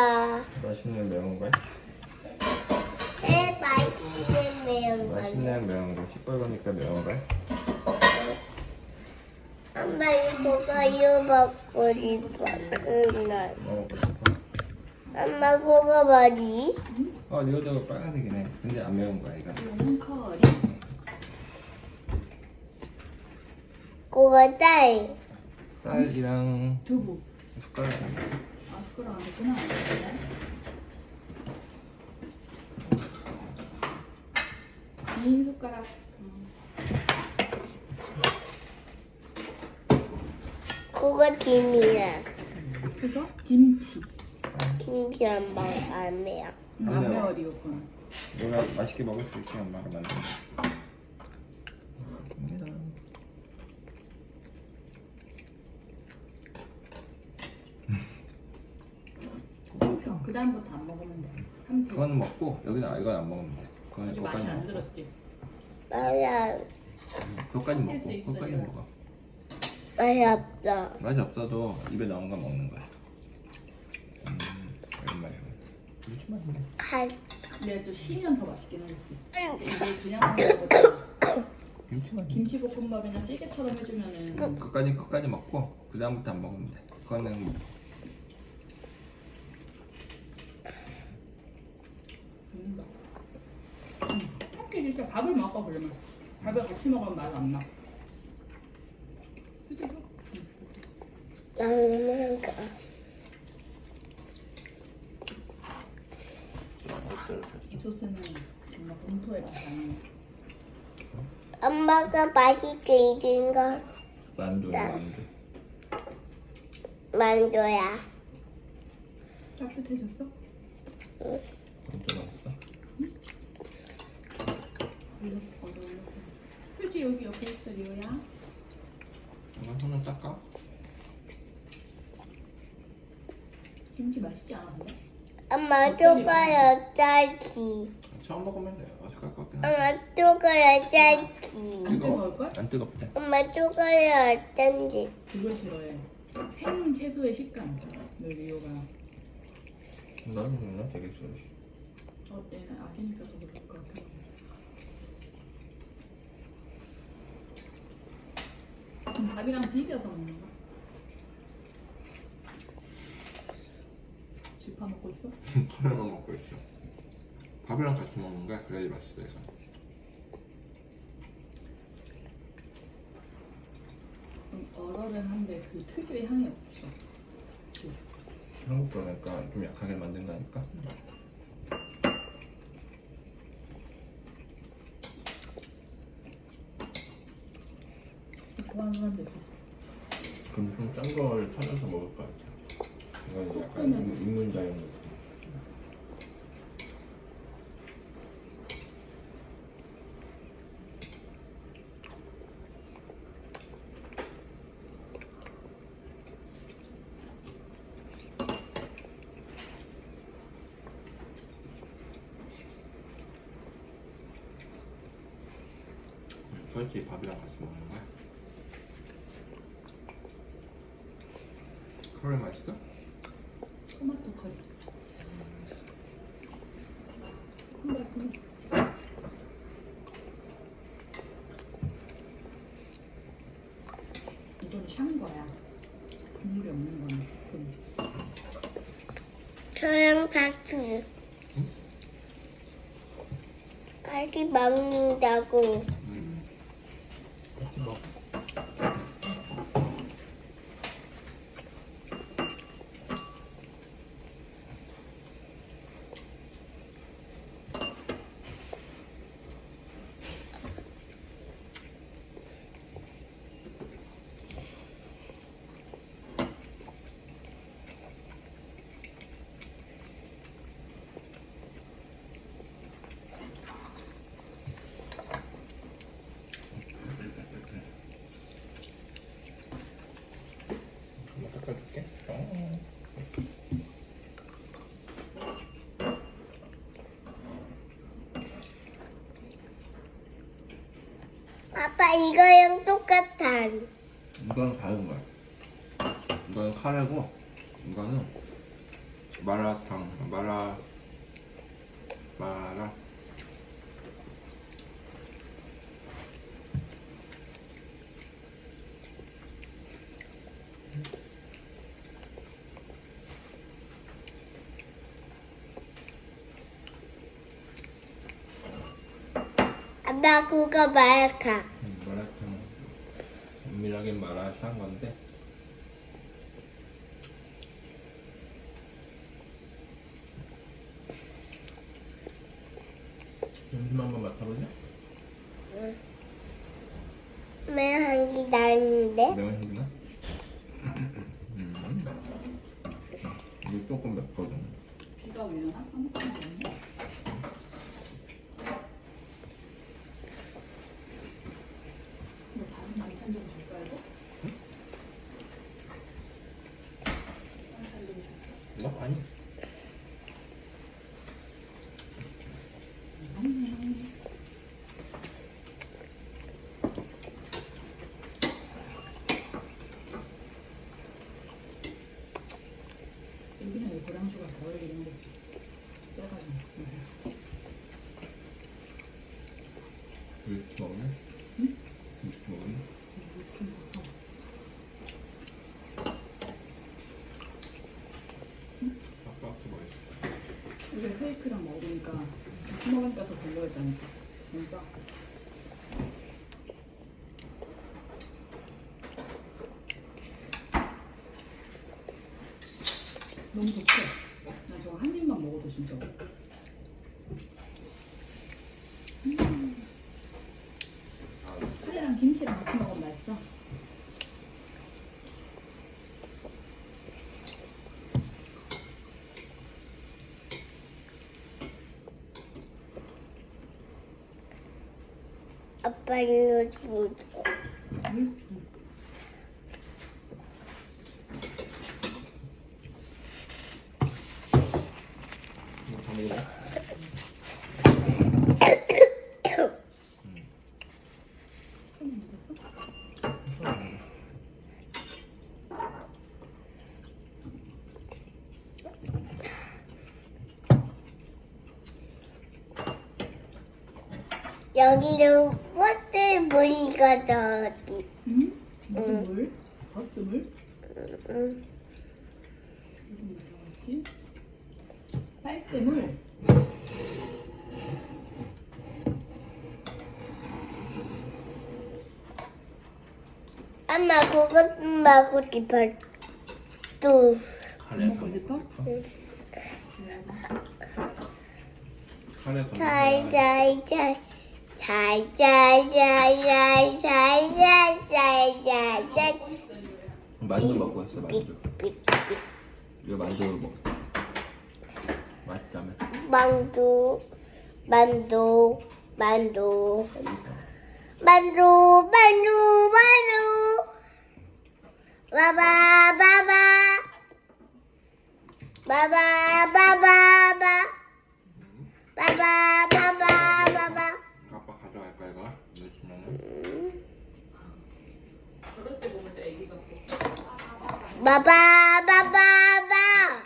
맛있다. 맛있는 매운 거야? 에 맛있는 매운 거. 맛있는 매운 거 시뻘거니까 매운 거야? 엄마 이거가 이거 먹고 싶어. 그날. 먹어보고 싶어? 엄마 그거 뭐지? 어 리오도 빨간색이네 근데 안 매운 거야 이거 이거는 커리. 그거 딸. 쌀이랑 두부. 숟가락 아 숟가락 안 됐구나. 긴 숟가락. 음. 그거 김이야. 그거 김치. 김치 안 먹, 안. 음, 안안 매워. 매워 리오군. 내가 맛있게 먹을 수 있게 엄마가 만든 겁니다 그 다음부터 안 먹으면 돼. 삼 그거는 먹고 여기다 이건 안 먹으면 돼 그거는 아직 맛이 안 먹고 들었지. 맛이 그거까지 할수 먹고 있어, 그거까지 이거. 먹어 맛이 없어. 맛이 없어도 입에 넣은 거 먹는 거야 음 오랜만에 김치맛인데 갈. 근데 좀 쉬면 더 맛있긴 하겠지. 이게 그냥 먹는 것보다 김치맛 김치볶음밥이나 찌개처럼 해주면은 끝까지 끝까지 먹고 그 다음부터 안 먹으면 돼. 그거는 뭐 음. 이렇게 진짜 밥을 먹어 그러면 밥을 같이 먹으면 맛 안 나. 나는 거. 이 소스는 정말 본토에 가는 엄마가 맛있게 익은 거 만두 네. 만두. 만줘야. 따뜻해졌어? 맛있어. 이거 어디 올렸어? 휴지 여기 옆에 있어 리오야. 엄마 손을 닦아. 김치 맛있지 않아 근데? 엄마 쪼가요 짜기. 처음 먹으면 돼. 어색할 것 같긴 한데. 엄마 쪼가요 짜기. 안 뜨거울 걸? 안 뜨겁대. 엄마 쪼가요 어떤지. 그거 싫어해. 생 채소의 식감. 늘 리오가 나는 나 되게 싫어. 어 얘는 아기니까 더 그럴 것 같아. 음, 밥이랑 비벼서 먹는 거? 쥐파 먹고 있어? 그래만 먹고 있어. 밥이랑 같이 먹는 거야. 그래야지 맛있어. 이거. 좀 얼얼한데 그 특유의 향이 없어. 한국 거니까 좀 약하게 만든다니까. 좋아하는 사람들 있어. 그럼 좀 짠 걸 찾아서 먹을 것 같아. 약간 그러면- 입문자용 느낌. 그렇지 밥이랑 같이 먹는 거야. 커리 맛있어? 토마토 커리. 콩달콩. 이거는 샹거야. 국물이 없는 거는 그 저랑. 같이 먹는다고. 이거랑 똑같아. 이건 다른 거야. 이건 카레고, 이거는 마라탕 마라 마라 아빠 그거 말까? 음, 마라탕 엄밀하게 마라샹 한 건데 점심 한번 맡아볼래? 매한기 나는데 매운 향기 나? 음. 이게 조금 맵거든 비가 오려나? 아무것도 없네. 뭐 다른 반찬 좀 줄까 이거? 반찬 좀 줄까? 뭐? 아니 여기는 왜 고량주가 더 올리는 거 세가지고 위스키 먹네? 응? 위스키 먹네? 아빠 아빠 맛있어 이게 케이크랑 먹으니까 같이 먹으니까 더 별로였다니까. 진짜 А 여기도 꽃들 물이가 저기. 응? 무슨 응. 물? 버스 물? 응. 무슨 물 들어갔지? 빨대 물 엄마 그것 먹고 싶어. 또 카레 먹고 싶어? 카레 건져 잘잘 잘 잘잘잘잘잘잘잘잘 만두 먹고 했어 만두 삑삑삑 이거 만두로 먹어 맛있다며 만두 Baba baba baba.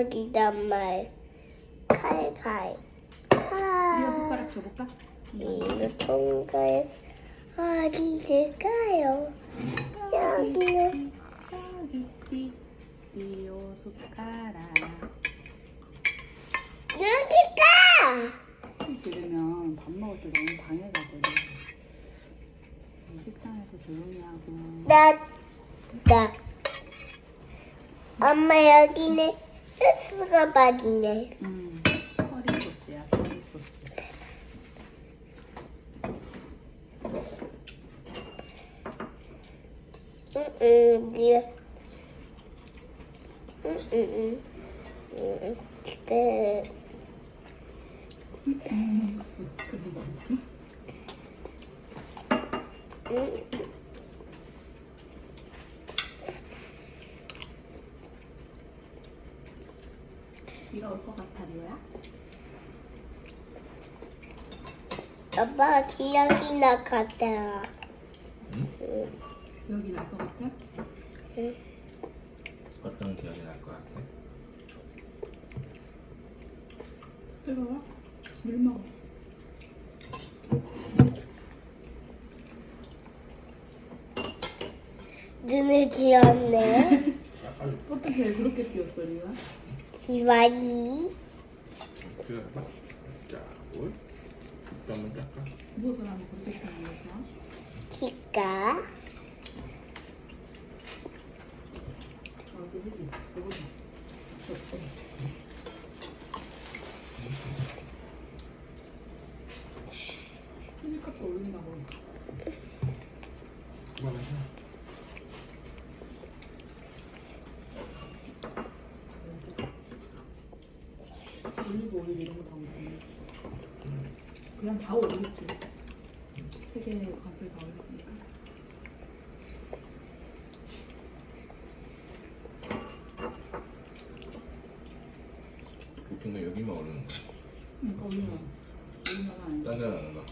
소리단 말, 칼, 칼, 이거 칼. 숟가락 줘볼까? 이거 통과에 어디일까요? 여기요. 여기 이요 숟가락 여기가! 들으면 밥 먹을 때 너무 방해가거든 식당에서 조용히 하고 나, 나. 엄마 여기는 소스가 빠지네. 음, 커리 소스야 커리 소스 응, 응, 네. 응, 응, 응. 응, 네. 응. 네가 올 것 같아 리오야? 아빠 기억이 나 같아. 응? 여기 날것 같아? 어떤 기억이 날 것 같아? 뜨거워? 물 먹어 눈을 지었네. 어떻게 그렇게 뛰었어 리오야? 기와이. 그래봐. 자, 올. 한번 닦아. 무엇을 하면 그렇게 뛰는 거야? 어, 여기 여기 저기 스니커도 올린다고 그만하자. 올리브 오일 이런 거다 올리네 그냥 다 올리지. 세개 같이 다 올렸으니까. 건 여기만 오르는 거야. 그러니까 올리면 올리면 아니야. 딴 데는 안 올라.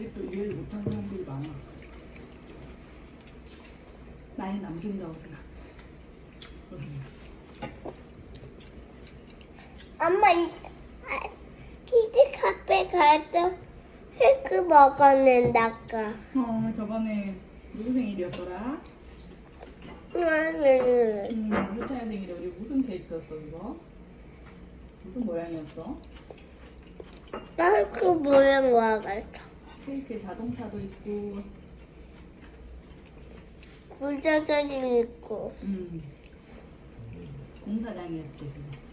아직도 이해를 못하는 사람들이 많아 많이 남긴다고 생각 엄마 이 아, 키즈 카페 갈때 케이크 먹었는데 아까. 어 저번에 누구 생일이었더라? 응. 음, 효찬이 생일에 우리 무슨 케이크였어 이거? 무슨 모양이었어? 나그 모양 와가지고 케이크에 자동차도 있고 불자절이 있고 음. 공사장이었지 그거.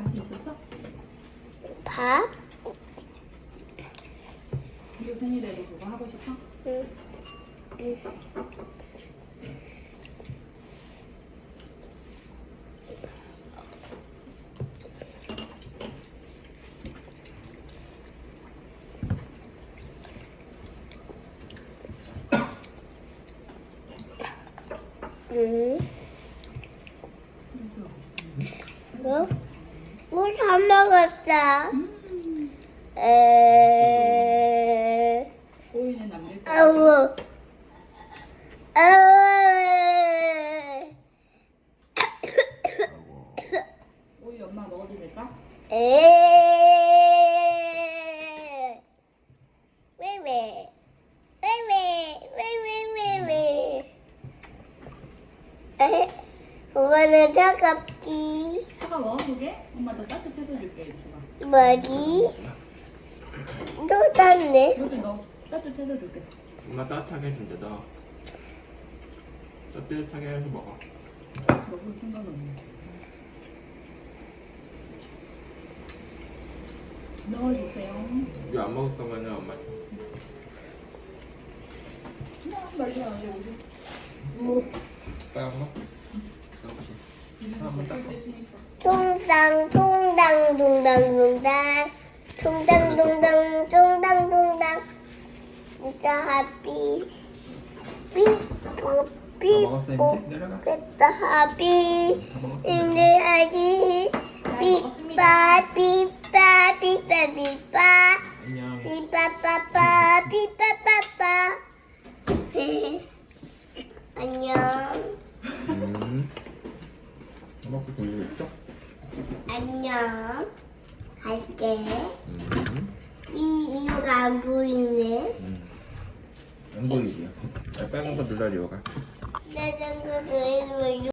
맛이 있었어? 밥. 이거 생일에도 그거 하고 싶어? 응. 응. 뭐? 뭐다 먹었다. 음. 에. 오이는 남길 거야. 아우. 아우. 아이고. 오이 엄마 먹어도 될까? 에. 왜왜? 왜왜? 왜왜 왜왜? 에? 그거는 차갑지. 차가워 그게? 엄마 저 따뜻해서 줄게 이거 뭐지? 또 땄네. 여기 너 따뜻해서 줄게 엄마 따뜻하게 해준대, 너. 따뜻하게 해서 먹어. 먹을 생각 없네 넣어주세요 이거 안 먹을 거면은 엄마 줘. 그냥 말도 안돼 오이 빨리 한 번. 한번 닦아. 통당 통당 동당 동당 통당 동당 통당 동당 진짜 하삐 삐뽀 다 먹었어, 삐뽀 이제? 내려가. 다 먹었어. 이제 하지